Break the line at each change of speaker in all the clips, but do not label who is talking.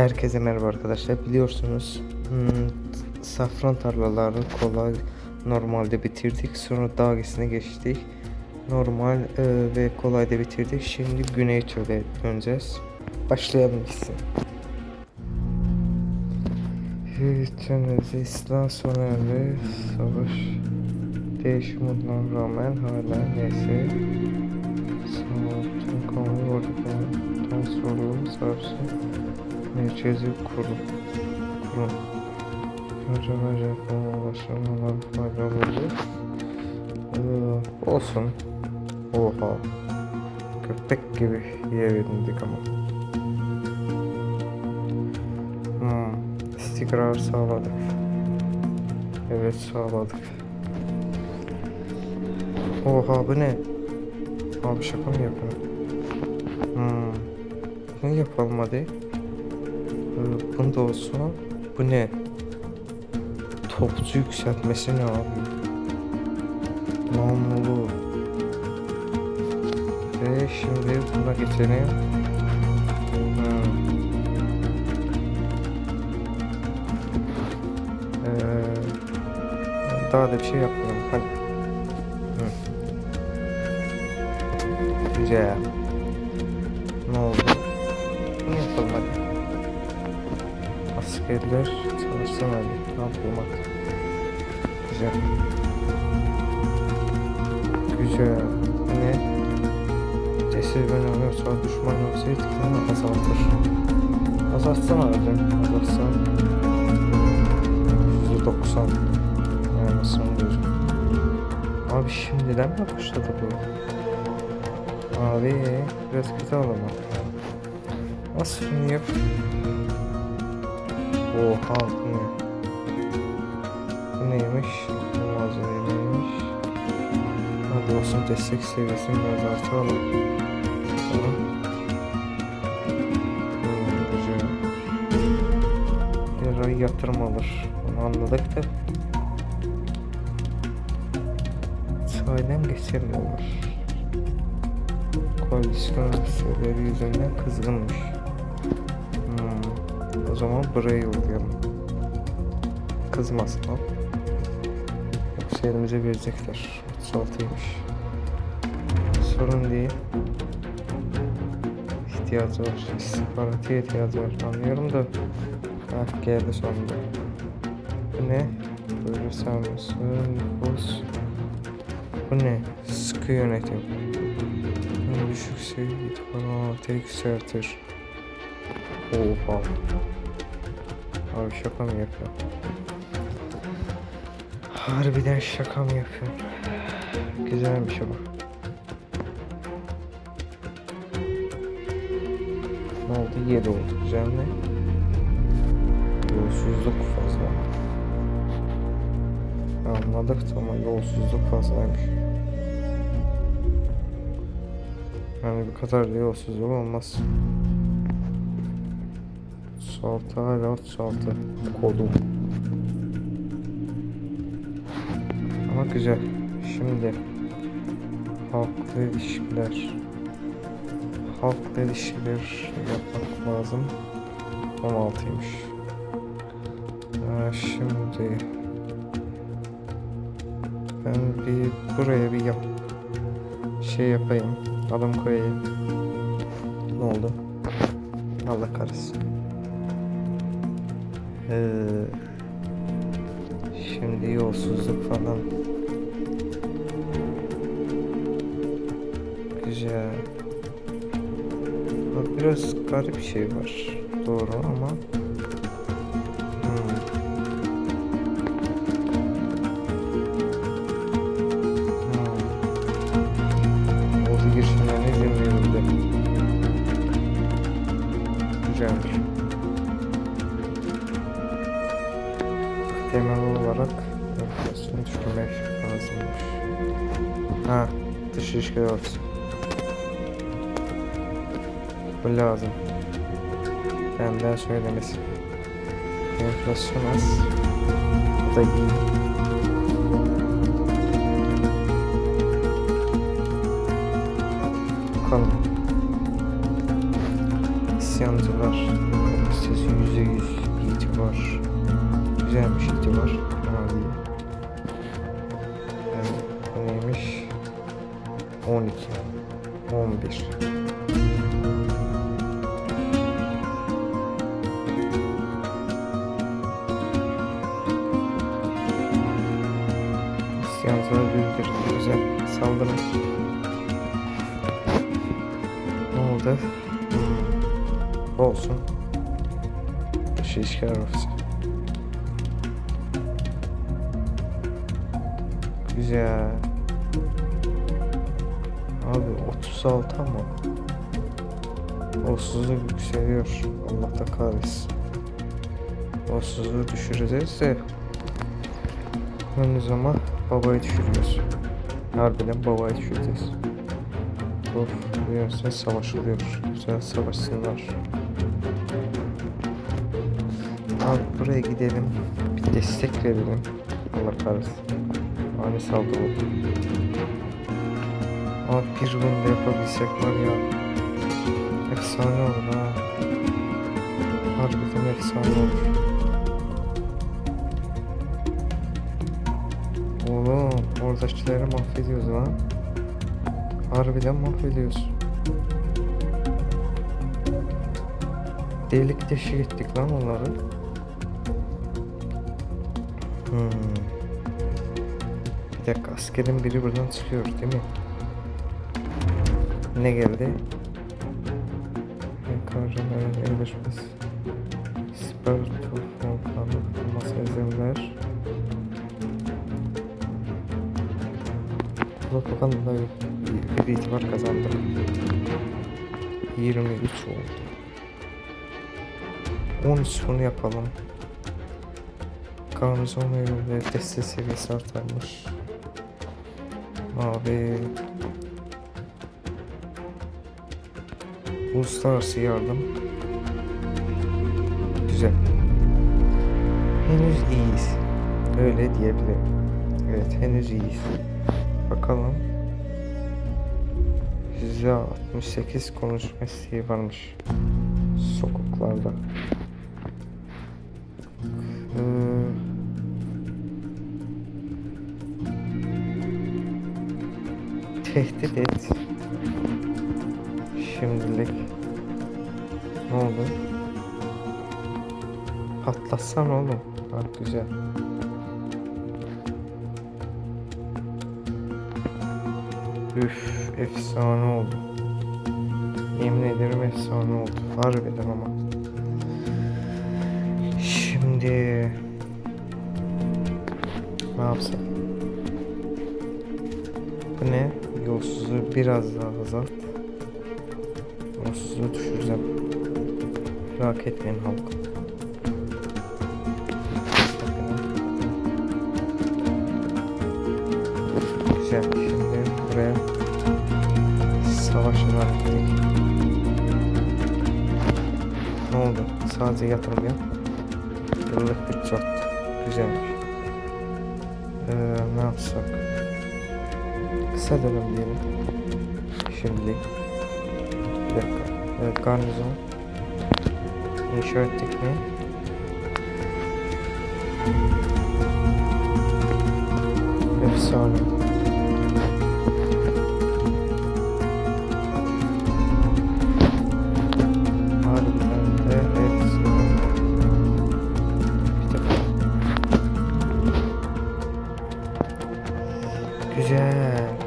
Herkese merhaba arkadaşlar. Biliyorsunuz hmm, safran tarlalarını kolay normalde bitirdik. Sonra dalgasına geçtik. Normal e, ve kolay da bitirdik. Şimdi güney töre döneceğiz. Başlayalım gitsin. İslam sona erdi. Savaş değişimine rağmen hala neyse. Sağlıkın kamu orada kontrolü sarsı merkezi kurum. Kurum. Japon ulaşımlar faydalı. Ee, olsun. Oha. Köpek gibi yer edindik ama. Hmm. İstikrar sağladık. Evet sağladık. Oha bu ne? Abi şaka mı yapıyorsun? Hmm. Bunu yapalım hadi. Bunda olsun. Bu ne? Topçu yükseltmesi ne abi? Namlulu. Ve şimdi buna geçelim. Ee, daha da bir şey yapmıyorum. Hadi. Hı. Güzel. Askerler çalışsın hadi. Ne hadi. Güzel. Güzel. Ne? Cesur ben onu sonra düşman olsaydı tıklanı azaltır. Azaltsana hadi. Azaltsan. %90. Anasını gözüm. Abi şimdiden mi başladı bu? Abi biraz kötü oldu? Nasıl yap? Oha bu ne? Bu neymiş? Bu malzeme neymiş? Hadi olsun destek seviyesini biraz artıralım. Tamam. Hmm, güzel. Lirayı yatırım alır. Onu anladık da. Sahiden geçemiyorlar. Koalisyon üyeleri yüzünden kızgınmış. Zaman buraya yollayalım. Kızmasın. Yoksa elimize verecekler. 36'ymış. Sorun değil. İhtiyacı var. İstihbarata ihtiyacı var. Anlıyorum da. Ah geldi sonunda. Bu ne? Böyle sarması, nüfus. Bu ne? Sıkı yönetim. Düşük seviye itibaren yükseltir. Oha. Abi şaka mı yapıyor? Harbiden şaka mı yapıyor? Güzelmiş ama. Ne oldu? 7 oldu. Güzel mi? Yolsuzluk fazla. Anladık ama yolsuzluk fazlaymış. Yani bu kadar da yolsuzluk olmaz. Saltı hala saltı. Kodum. Ama güzel. Şimdi halkla ilişkiler. Halkla ilişkiler yapmak lazım. 16'ymış. Ee, şimdi ben bir buraya bir yap şey yapayım. Adam koyayım. Ne oldu? Allah kahretsin. Ee, şimdi yolsuzluk falan. Güzel. Bak biraz garip bir şey var. Doğru ama. Temel olarak enflasyonu düşürmek lazımmış. Ha, dış ilişkiler ofisi. Bu lazım. Benden söylemesi. Enflasyon az. Bu da iyi. Bakalım. İsyancılar. Siz Güzelmiş iti var. Bu neymiş? 12. 11. İsyancılar bildirir. Güzel. Saldırın. Ne oldu? Olsun. Dışı işgal ofisi. Güzel. Abi 36 ama 30'u yükseliyor. Allah da kahretsin. 30'u düşüreceğiz de Henüz ama babayı düşürüyoruz. Harbiden babayı düşüreceğiz. Of, bu yüzden savaşılıyor. Güzel savaşsınlar. Abi buraya gidelim. Bir destek verelim. Allah kahretsin. Ani saldırı oldu. Abi bir win de yapabilsek var ya. Efsane olur ha. Harbiden efsane olur. Oğlum oradakileri mahvediyoruz lan. Harbiden mahvediyoruz. Delik deşik ettik lan onları. Hmm. Bir dakika askerin biri buradan çıkıyor değil mi? Ne geldi? Kahramanın yerleşmesi. Sparta fontanı tutulması izin ver. Propaganda bir, itibar kazandım. 23 oldu. 13 bunu yapalım. Garnizon evinde destek seviyesi artarmış. Abi. Uluslararası yardım. Güzel. Henüz iyiyiz. Öyle diyebilirim. Evet henüz iyiyiz. Bakalım. %68 konuşma isteği varmış. Sokaklarda Tehdit et. Şimdilik Ne oldu? Patlatsan oğlum. Ha güzel. Üf efsane oldu. Yemin ederim efsane oldu. Harbiden ama. Şimdi Ne yapsam? Bu ne? Yolsuzu biraz daha azalt. Yolsuzu düşüreceğim Merak etmeyin halk. Güzel şimdi buraya Savaşın gittik Ne oldu? Sadece yatırım yap Yıllık bir çok Güzelmiş. Ee, Ne yapsak Kısa dönem diyelim. Şimdilik Bir dakika. Evet, Garnizon. İnşa ettik mi? Efsane. Güzel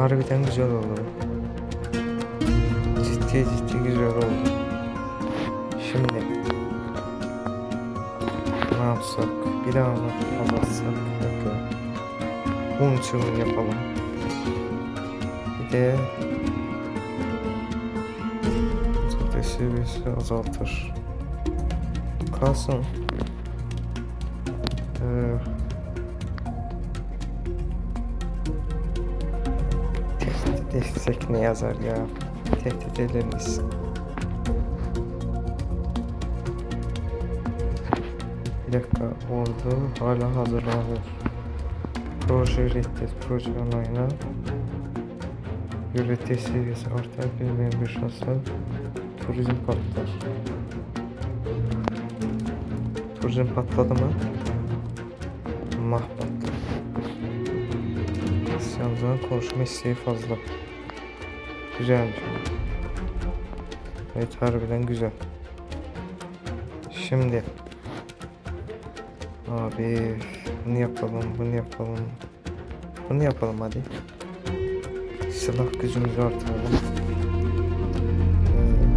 Harbiden güzel oldu. Ciddi ciddi güzel oldu. Şimdi Ne yapsak? Bir daha mı kapatsak? Un çubuğu yapalım. Bir de Stres seviyesi azaltır. Kalsın Tehdit etsek ne yazar ya Tehdit ederiz Bir dakika ordu hala hazırlanıyor. Proje reddet. Proje onayla. Üretici seviyesi artar. Bilmeyen bir şansa turizm patlar. Turizm patladı mı? Mah patladı. İsyancının konuşma isteği fazla. Güzelmiş. Evet harbiden güzel. Şimdi Abi bunu yapalım, bunu yapalım. Bunu yapalım hadi. Silah gücümüzü artıralım.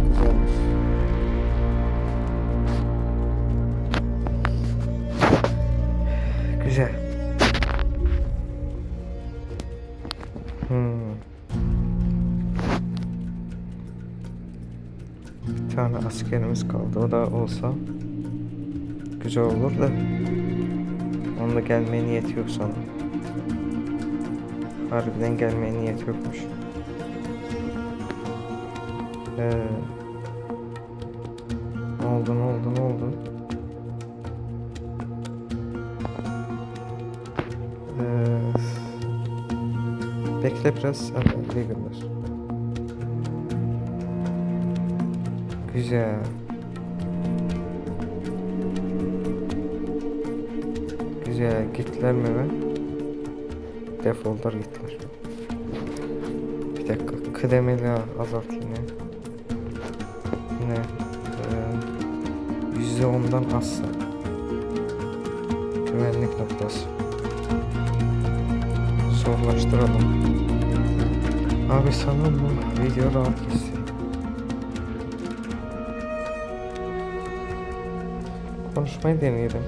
Güzelmiş. Güzel. Hmm. Tane askerimiz kaldı. O da olsa güzel olur da. Onun da gelmeye niyeti yok sanırım. Harbiden gelmeye niyet yokmuş. Ee, ne oldu ne oldu ne oldu? Ee, bekle biraz. Ha, bekle gönder. Güzel. Güzel gittiler mi ben? Defoldular gittiler. Bir dakika kıdemeli azaltayım ya. Ne? Ee, Yüzde ondan azsa. Güvenlik noktası. Zorlaştıralım. Abi sanırım bu video rahat geçsin. Konuşmayı deneyelim.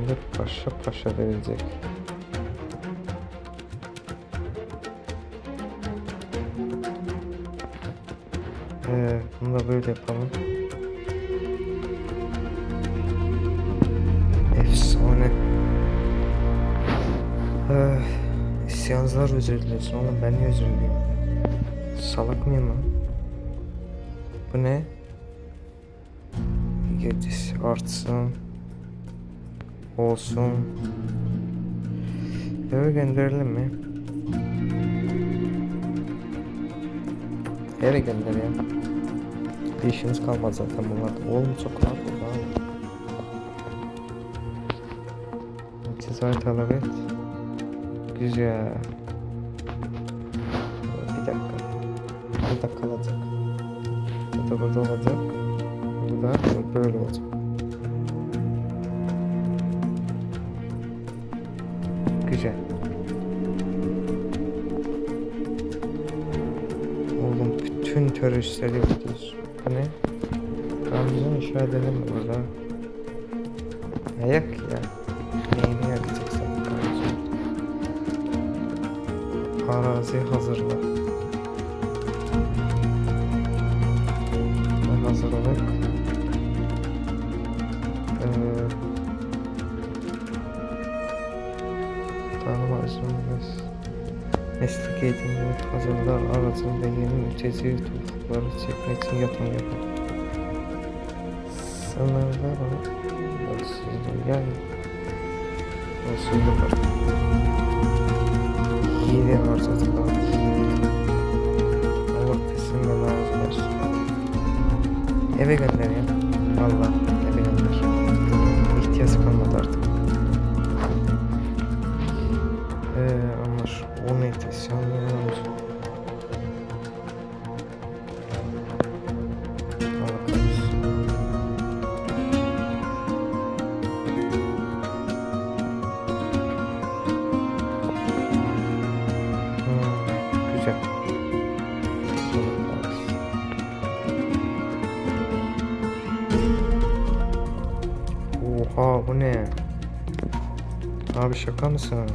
Böyle paşa paşa verilecek. Ee, bunu da böyle yapalım. Efsane. Ee, isyancılar özür dilesin oğlum ben niye özür dileyim? Salak mıyım lan? Bu ne? Yedisi artsın. Olsun. Eve gönderelim mi? Eve gönderelim. Bir işimiz kalmaz zaten bunlarda. Oğlum çok rahat oldu abi. Cezayı talep et. Güzel. Bir dakika. Bir dakika kalacak. Bu da burada olacak. Da böyle olacak. Güzel. Oğlum bütün teröristleri yapıyoruz. Bu ne? Kamyon inşa mi burada? Ayak ya. Neyini yakacaksak kardeşim. Arazi hazırla. Eğitimleri hazırlar aracında yeni mülteci toplulukları çekmek için yatırım yapar. Sınırlar yani Yolsuzluk var. Hile harcadılar. Allah kesinlikle razı olsun. Eve gönder şaka mısın?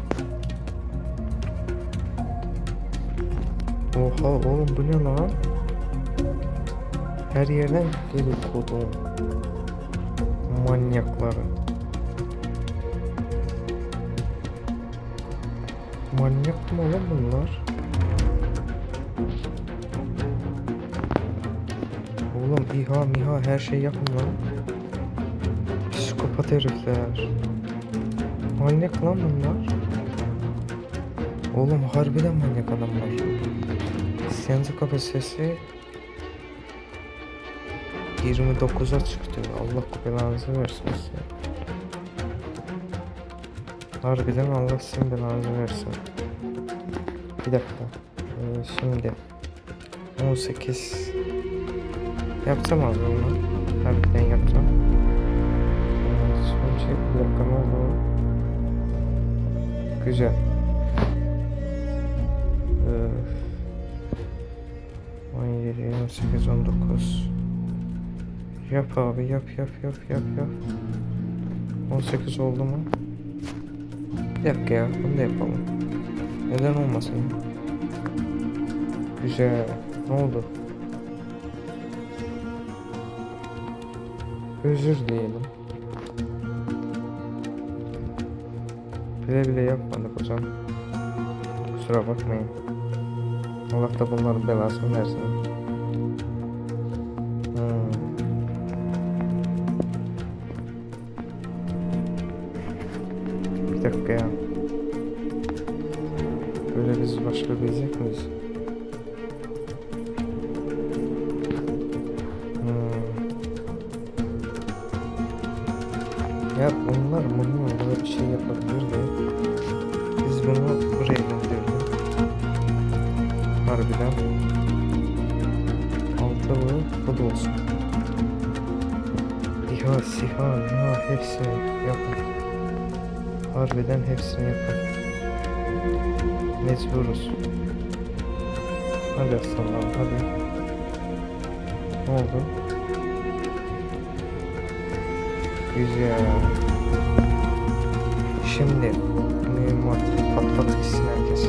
Oha oğlum bu ne lan? Her yerden geliyor kodum. Manyakları. Manyak mı oğlum bunlar? Oğlum İHA miha her şey yapın lan. Psikopat herifler. Manyak lan bunlar. Oğlum harbiden manyak adamlar. İsyancı kapasitesi 29'a çıktı. Allah belanızı versin size. Harbiden Allah sizin belanızı versin. Bir dakika. Ee, şimdi 18 yapacağım abi onu. Harbiden yapacağım. Ee, şey bir dakika ne oldu? Güzel. Ee, 17, 18, 19 Yap abi yap yap yap yap yap 18 oldu mu? Bir dakika ya bunu da yapalım Neden olmasın Güzel Ne oldu? Özür dileyelim Bile bile yapmadık hocam Kusura bakmayın Allah da bunların belasını versin Hmm. Bir dakika ya. Hadi aslanlar hadi. Ne oldu? Güzel. Şimdi mühimmat patlat gitsin herkes.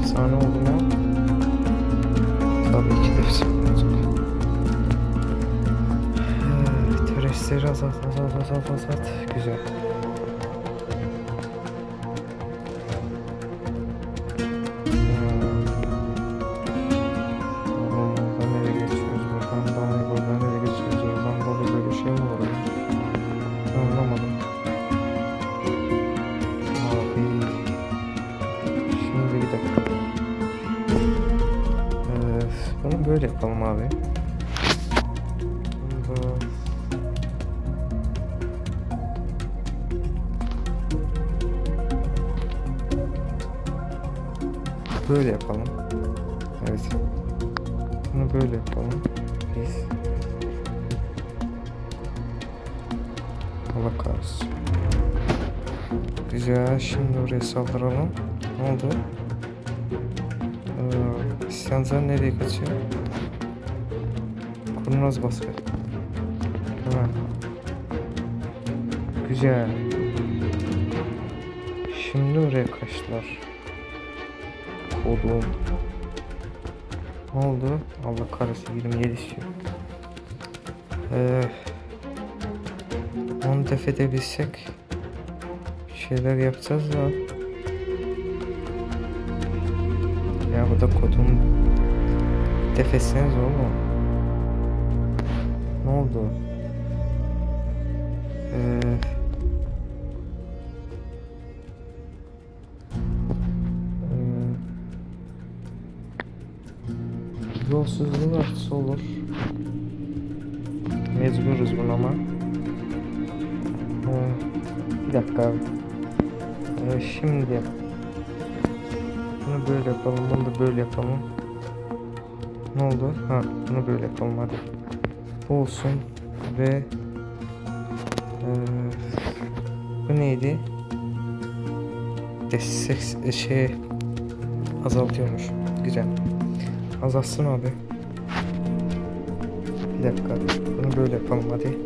Efsane oldu mu? Tabii ki de efsane olacak. Evet, Terestleri azalt azalt azalt azalt. Güzel. Böyle yapalım abi. Böyle yapalım. Evet. Bunu böyle yapalım. Biz. Allah kahretsin. Güzel. Şimdi oraya saldıralım. Ne oldu? Ee, isyancılar nereye kaçıyor? Kurnaz baskı. Hemen. Güzel. Şimdi oraya kaçtılar. Kodum. Ne oldu? Allah kahretsin 27 istiyor. Ee, onu def edebilsek şeyler yapacağız da. Ya bu da kodum. Def etseniz oğlum. Ne oldu? Ee, ee, Yolsuzluğun artısı olur. Mecburuz buna ama. Ee, bir dakika. Ee, şimdi bunu böyle yapalım, bunu da böyle yapalım. Ne oldu? Ha, bunu böyle yapalım hadi. Olsun ve ee, bu neydi? Destek şey azaltıyormuş. Güzel. Azalsın abi. Bir dakika. Bunu böyle yapalım hadi.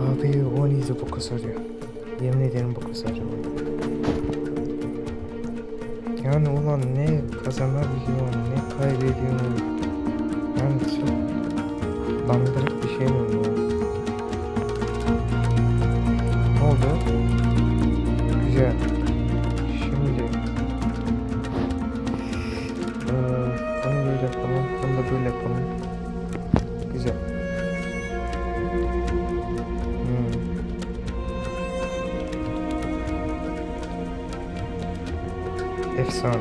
Abi o neydi bu kız arıyor. Yemin ederim bu kız arıyor. Yani ulan ne kazanabiliyorsun ne kaybediyorsun. Yani çok bandırık bir şey mi bu? Ne oldu? Güzel. Şimdi eee, bunu böyle yapalım, bunu da böyle yapalım. Güzel. Hmm. Efsane.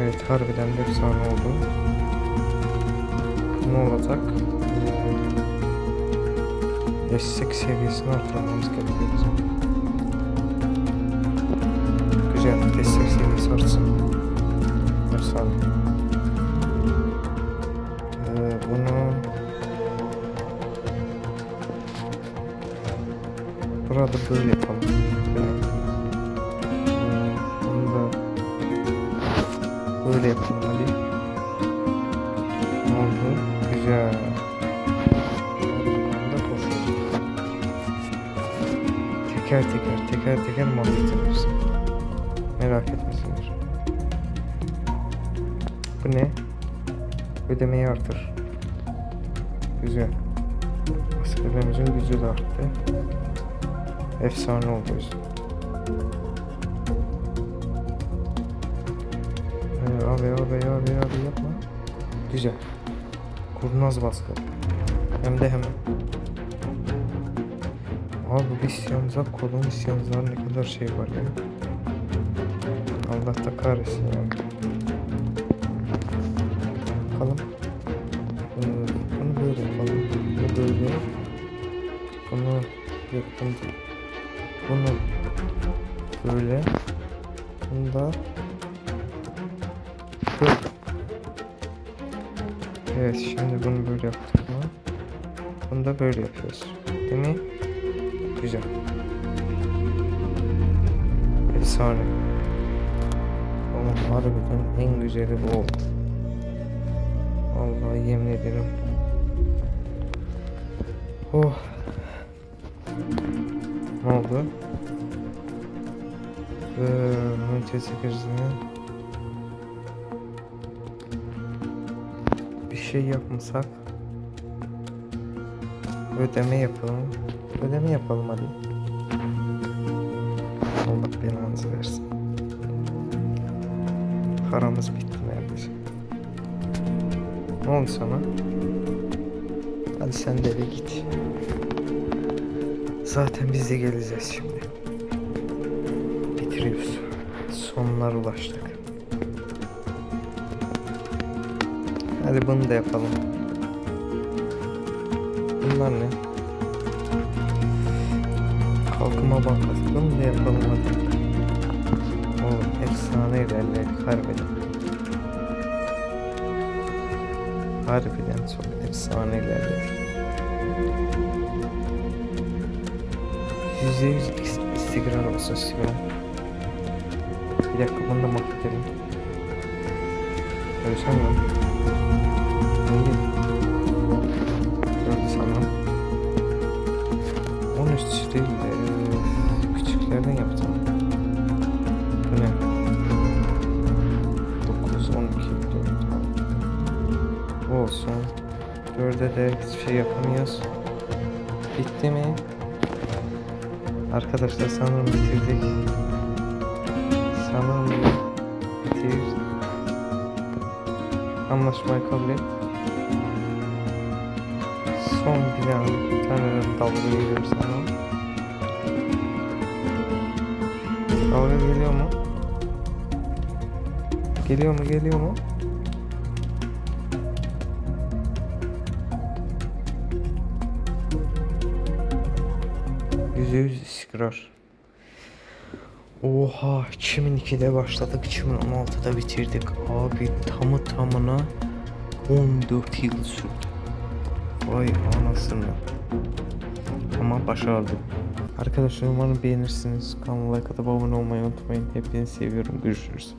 Evet harbiden de efsane oldu. Ne olacak? Destek seviyesini artırmamız gerekiyor bizim. Güzel destek seviyesi artsın. Efsane. Ee, bunu burada böyle yapalım. Böyle. Ee, bunu da böyle yapalım Teker teker teker teker mahvederiz. Merak etmesinler. Bu ne? Ödemeyi artır. Güzel. Askerlerimizin gücü de arttı. Efsane oldu o yüzden. Ee, abi abi abi abi yapma. Güzel. Kurnaz baskı. Hem de hemen. İsyancılar, kolon isyancılar ne kadar şey var ya. Allah da kahretsin ya. Bakalım. Ee, bunu böyle yapalım. Bunu böyle. Bunu yaptım. Bunu böyle. Bunu da böyle. Evet şimdi bunu böyle yaptık mı? Bunu da böyle yapıyoruz. Değil mi? Güzel. Efsane. Ama harbiden en güzeli bu oldu. Vallahi yemin ederim. Oh. Ne oldu? Ee, Ötesi krizine bir şey yapmasak ödeme yapalım. Ödeme yapalım hadi. Allah belanızı versin. Paramız bitti neredeyse. Ne oldu sana? Hadi sen de eve git. Zaten biz de geleceğiz şimdi. Bitiriyoruz. Sonlara ulaştık. Hadi bunu da yapalım. Bunlar ne? Bunu da yapalım hadi. Oğlum efsane ilerledik harbiden. Harbiden çok efsane ilerledik. Yüzde yüz is- istikrar olsun istiyorum. Bir dakika bunu da mahvedelim. Ölsem. Küçüklerden yapacağım. Bu ne? 9, 12, 4. Olsun. 4'e de hiçbir şey yapamıyoruz. Bitti mi? Arkadaşlar sanırım bitirdik. Sanırım bitirdik. Anlaşmayı kabul et. Son bir tane, bir tane dalga geliyor sana. Dalga geliyor mu? Geliyor mu geliyor mu? Yüzde yüz istikrar. Oha 2002'de başladık 2016'da bitirdik abi tamı tamına 14 yıl sürdü. Vay anasını. Ama başardık. Arkadaşlar umarım beğenirsiniz. Kanala like atıp abone olmayı unutmayın. Hepinizi seviyorum. Görüşürüz.